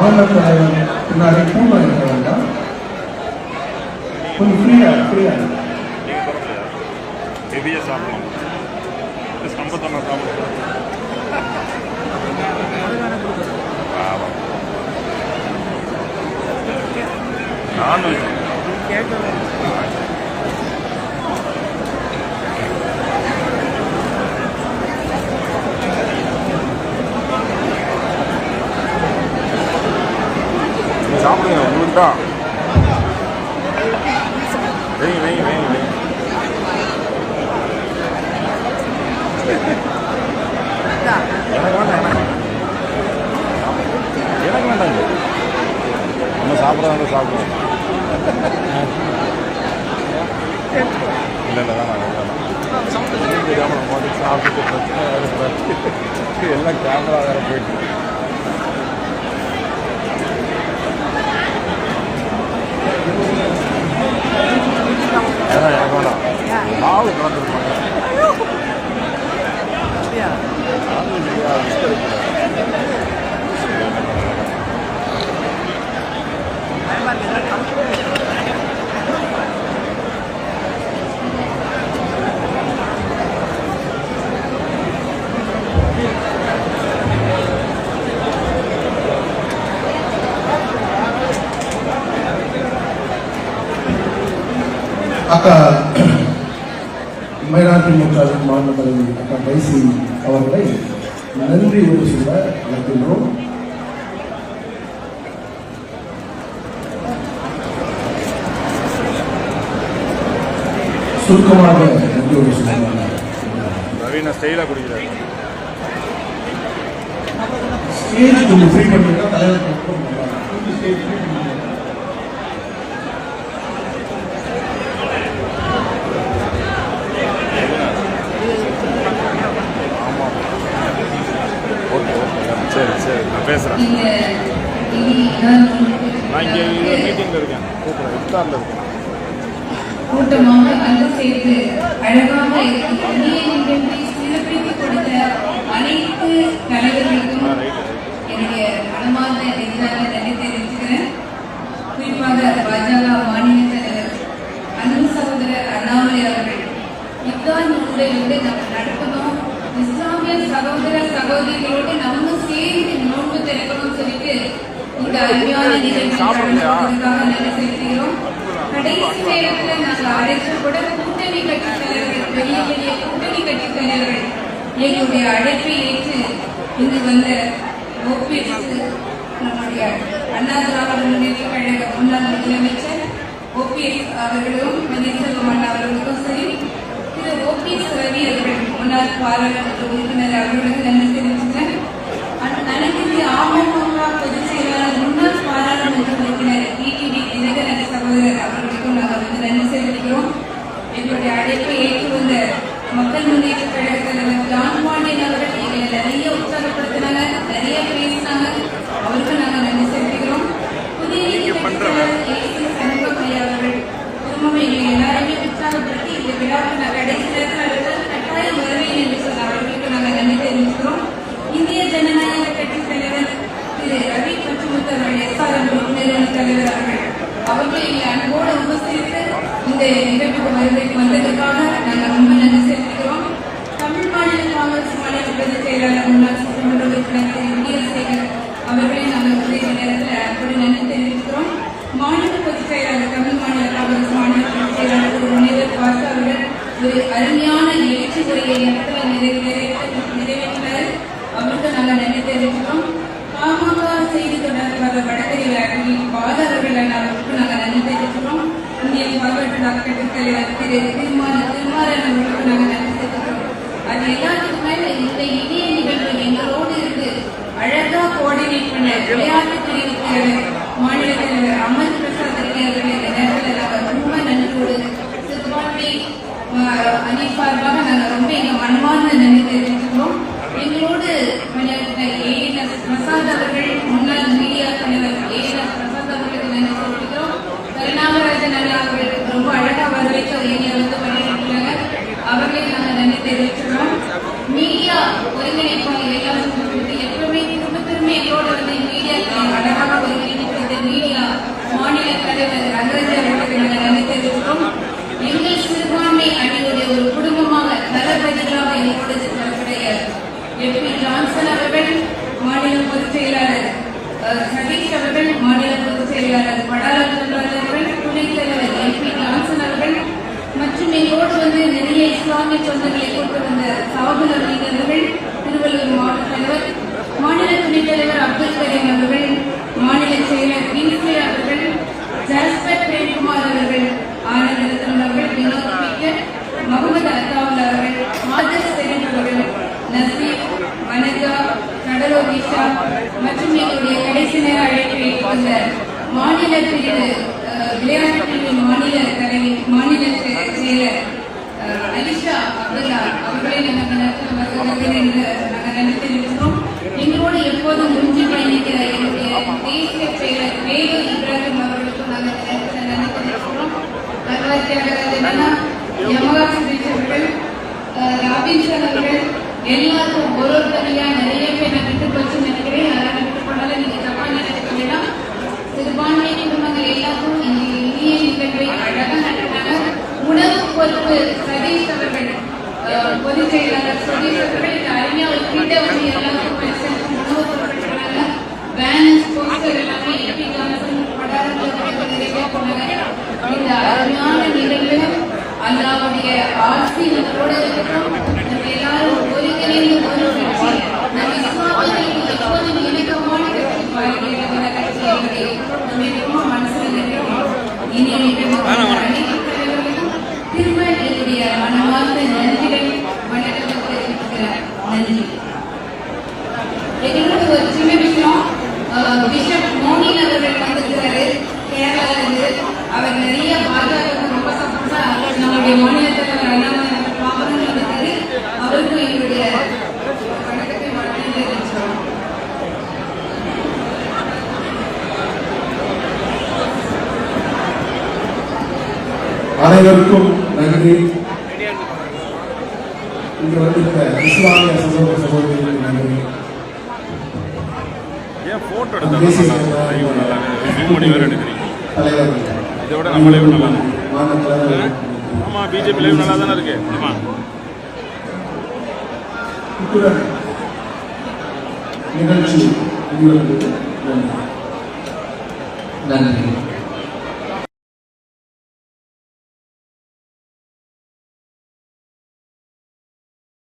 மாநில தலைவர் பின்னாடி பூங்கா இருக்க வேண்டாம். கொஞ்சம் ஃப்ரீயா ஃப்ரீயா நீங்கள் பரவாயில்லையா ஹெவியாக சாப்பிடலாம் ஸ்தம்பத்தை நான் சாப்பிடுறேன் நான்வெஜ் சாப்பிடுங்க உங்களுக்கு தான் வெய் வெய் வெய் வெய். எனக்கு வேண்டாம் எனக்கு வேண்டாம். நம்ம சாப்பிட்றவங்க சாப்பிடுவோம். இல்லை இல்லை தான் நான் சாப்பிட்டு சாப்பிட்டு எல்லாம் கேமரா வேறு போயிட்டு வேணாம் எனக்கு வேண்டாம் நாலு கலந்துருப்பாங்க அக்கா மயிலாட்டிமுற்றாவின் மாநில தலைவர் அக்கா டைசி அவர்களை நன்றி ஒரு சொல்ல அழைக்கின்றோம் சுருக்கமாக நன்றி ஒரு சொல்லுவாங்க ரவீனா ஸ்டைலாக குடிக்கிறாரு. ஸ்டேஜ் கொஞ்சம் ஃப்ரீ பண்ணிட்டா தலைவர் கொஞ்சம் நல்லா இருக்கும். கொஞ்சம் ஸ்டேஜ் ஃப்ரீ பண்ணிட்டா. ஆமாம் ஓகே ஓகே சரி சரி நான் பேசுகிறேன் நான் நான் இங்கே மீட்டிங்கில் இருக்கேன். கூப்பிட்றேன். இஃப்தாரில் இருக்கேன். கூட்டமாக வந்து சேர்த்து அழகாக இனிய நிகழ்வை சிறப்பித்துக் கொடுத்த அனைத்து தலைவர்களுக்கும் அருமையான நிகழ்ச்சி கடைசி நேரத்துல நாங்க அழைத்து கூட கூட்டணி கட்சி தலைவர்கள் பெரிய பெரிய கூட்டணி கட்சி தலைவர்கள் எங்களுடைய அழைப்பை ஏற்று இங்கு வந்த ஓபிஎஸ் நம்முடைய அண்ணா திராவிட முன்னேற்ற கழக முன்னாள் முதலமைச்சர் ஓபிஎஸ் அவர்களும் பன்னீர்செல்வம் அண்ணா அவர்களுக்கும் சரி திரு ஓபிஎஸ் ரவி அவர்கள் முன்னாள் பாராளுமன்ற உறுப்பினர் அவர்களுக்கு நன்றி தெரிவித்துள்ளேன் அன்- அனைத்து இந்திய அமமுக பொதுச் செயலாளர் முன்னாள் பாராளுமன்ற உறுப்பினர் டிடிவி தினகரன் சகோதரர் அவர்களுக்கும் நாங்கள் வந்து நன்றி செலுத்துகிறோம் எங்களுடைய அழைப்பை ஏற்று வந்த மக்கள் முன்னேற்ற கழக தலைவர் ஜான் பாண்டியன் அவர்கள் எங்களை நிறைய உற்சாகப்படுத்தினாங்க நிறைய பேசினாங்க அவருக்கும் நாங்கள் நன்றி செலுத்துகிறோம் புதிய நீதி கட்சித்தலைவர் ஏசி சண்முகம் ஐயா அவர்கள் திரும்பவும் எங்களை எல்லாருமே உற்சாகப்படுத்தி இந்த விழாவுக்கு நான் கடைசி நேரத்தில் அவர்கள் கட்டாயம் வருவேன் என்று சொன்ன அவர்களுக்கு நாங்கள் நன்றி தெரிவிக்கிறோம் இந்திய ஜனநாயக கட்சி தலைவர் திரு ரவி பச்சுமுத்து அவர்கள் எஸ்ஆர்எம் நிறுவன தலைவர் அவர்கள் அவர்கள் எங்களை அன்போடு உபசரித்து இந்த நிகழ்வுக்கு வருவதற்கு வந்ததற்காக நாங்கள் ரொம்ப நன்றி செலுத்துகிறோம். தமிழ் மாநில காங்கிரஸ் மாநில பிரதி செயலாளர் முன்னாள் சட்டமன்ற உறுப்பினர் விஜயசேகர் அவர்களை நாங்கள் வந்து நேரத்தில் கூட நன்றி தெரிவிக்கிறோம். மாநில பொதுச் செயலாளர் தமிழ் மாநில காங்கிரஸ் மாநில பொதுச் செயலாளர் ஒரு முனைவர் பாசு அவர்கள் ஒரு அருமையான எழுச்சி உரையை இடத்துல நிறைவேற்ற நிறைவேற்றினார் அவருக்கு நாங்கள் நன்றி தெரிவிக்கிறோம். பாமக செய்தி தொடர்பாளர் வடகரி பாலா அவர்கள் அவருக்கு நாங்கள் நன்றி தெரிவிக்கிறோம் இந்திய பால்வெட்டு டாக்டர் தலைவர் திரு திருமால திருமாறன் அவர்களுக்கு நாங்கள் நன்றி அது எல்லாத்துக்கும் மேல இந்த இனிய நிகழ்வு எங்களோடு இருந்து அழகா கோஆர்டினேட் பண்ண விளையாட்டு பிரிவு தலைவர் மாநில தலைவர் அமர் பி ஜான்சன் அவர்கள் மாநில செயலாளர் சதீஷ் அவர்கள் மாநில பொதுச் செயலாளர் வடாலகுமார் அவர்கள் துணைத் தலைவர் எல் பி ஜான்சன் அவர்கள் மற்றும் எங்களோடு வந்து நிறைய இஸ்லாமிய சொந்தங்களை கொண்டு வந்த சாகுல் அவர்கள் வனஜா கடலூர் மற்றும் எங்களுடைய கடைசி நேர அழைப்பை வந்த மாநில பிரிவு விளையாட்டு பிரிவின் மாநில தலைவி மாநில செயலர் அலிஷா அப்துல்லா அவர்களை நமக்கு நாங்கள் நன்றி தெரிவிக்கிறோம் எங்களோடு எப்போதும் முஞ்சி பயணிக்கிற என்னுடைய தேசிய செயலர் வேலு இப்ராஹிம் அவர்களுக்கும் நாங்கள் நன்றி தெரிவிக்கிறோம் வரலாறு தியாகராஜ அண்ணா அவர்கள் அஹ், ராபின்சன் அவர்கள் எல்லாருக்கும் ஒரு ஒரு தனியா நிறைய பேர் நான் விட்டு போச்சு நினைக்கிறேன். யாராவது விட்டு போனாலும் நீங்க தப்பா நினைக்க வேண்டாம் சிறுபான்மை குடும்பங்கள் எல்லாருக்கும் இந்த இனிய நிகழ்வை அழகா நடத்தினாங்க உணவு பொறுப்பு சதீஷ் அவர்கள் பொதுச் செயலாளர் சதீஷ் அவர்கள் இந்த அருமையா ஒரு கிட்ட வந்து எல்லாருக்கும் present உணவு பொருட்களாக பேனர்ஸ் போஸ்டர் எல்லாமே எப்படி ஜான்சன் படாரத்தில் நிறைய போனாங்க இந்த அருமையான நிகழ்வு அல்லாவுடைய ஆசி நம்மளோட இருக்கட்டும் நம்ம எல்லாரும் ஒருங்கிணைந்து ஒரு கட்சி நம்ம இஸ்லாமியர்களுக்கு எப்போதும் இணக்கமான கட்சி பாருகிற கட்சி என்பதை நம்ம எப்பவும் மனசுல நினைக்கிறோம் இனி அனைத்து தலைவர்களுக்கும் திரும்ப என்னுடைய மனமார்ந்த நன்றிகள் வணக்கத்தை தெரிவிக்கிறேன் நன்றி எங்களோட ஒரு சின்ன விஷயம் அஹ், பிஷப் மோனின் அவர்கள் வந்திருக்கிறாரு கேரளால இருந்து அவர் நிறைய பாஜக ரொம்ப சப்போர்ட்டா நம்முடைய மாநில தலைவர் அண்ணாமலை அவர்கள் பாபரன் வந்திருக்காரு அவருக்கும் எங்களுடைய வணக்கத்தை வணக்கம் தெரிவிச்சோம் அனைவருக்கும் நன்றி. இங்கு வந்திருந்த இஸ்லாமிய சகோதர சகோதரிகளுக்கு நன்றி. தலைவர் இதை விட நம்ம லைவ் நல்லா ஆமாம் பிஜேபி லைவ் நல்லா தானே இருக்கு. நிகழ்ச்சி நன்றி.